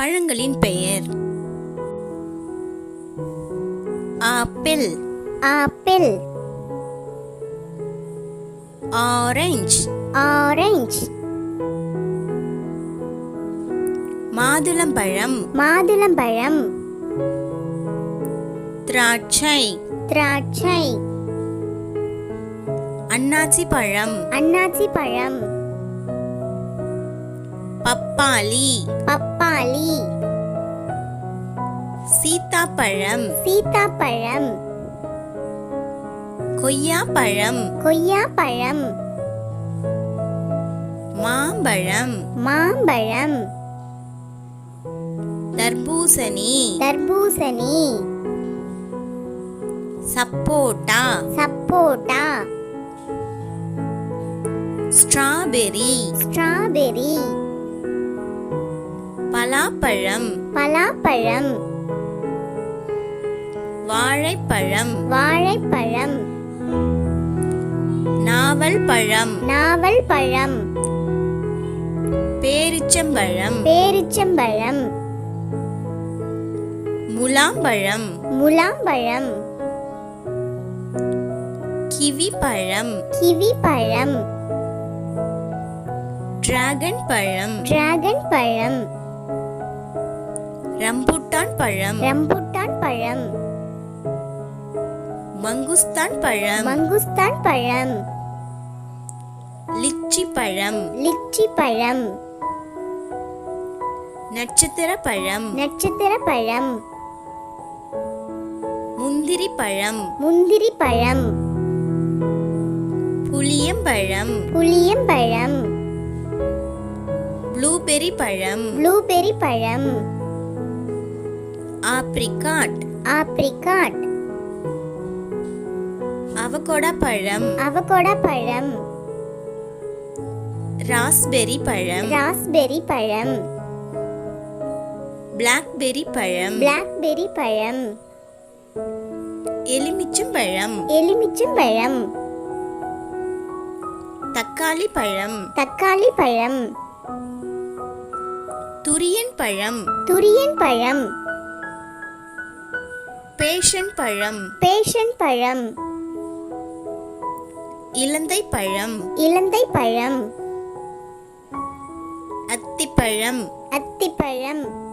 பழங்களின் பெயர்? Apple. Apple. Orange. Orange. மாதுளம்பழம். மாதுளம்பழம். திராட்சை. திராட்சை. அன்னாசி பழம் அன்னாசி பழம் பப்பாளி. பப்பாளி. சீத்தாப்பழம். சீத்தாப்பழம். கொய்யாப்பழம். கொய்யாப்பழம். மாம்பழம். மாம்பழம். தர்பூசணி. தர்பூசணி. சப்போட்டா. சப்போட்டா. ஸ்ட்ராபெரி. ஸ்ட்ராபெரி பலாப்பழம். பலாப்பழம். வாழைப்பழம். வாழைப்பழம். நாவல் பழம் நாவல் பழம் பேரிச்சம்பழம். பேரிச்சம்பழம். முலாம்பழம். முலாம்பழம். கிவி பழம் கிவி பழம் டிராகன் பழம் டிராகன் பழம் ரம்புட்டான் பழம். ரம்புட்டான் பழம். மங்குஸ்தான் பழம். மங்குஸ்தான் பழம். லிச்சி பழம். லிச்சி பழம். நட்சத்திர பழம். நட்சத்திர பழம். முந்திரி பழம். முந்திரி பழம். புளியம்பழம் புளியம்பழம் ப்ளூபெரி பழம். ப்ளூபெரி பழம். ஆப்ரிகாட் ஆப்ரிகாட் அவகோடா பழம் அவகோடா பழம் ராஸ்பெரி பழம். ராஸ்பெரி பழம். பிளாக்பெரி பழம். பிளாக்பெரி பழம். எலுமிச்சம் பழம். எலுமிச்சம் பழம். தக்காளி பழம். தக்காளி பழம். துரியன் பழம். துரியன் பழம். பேஷன் பழம். பேஷன் பழம். இலந்தை பழம். இலந்தை பழம். அத்திப்பழம். அத்திப்பழம்.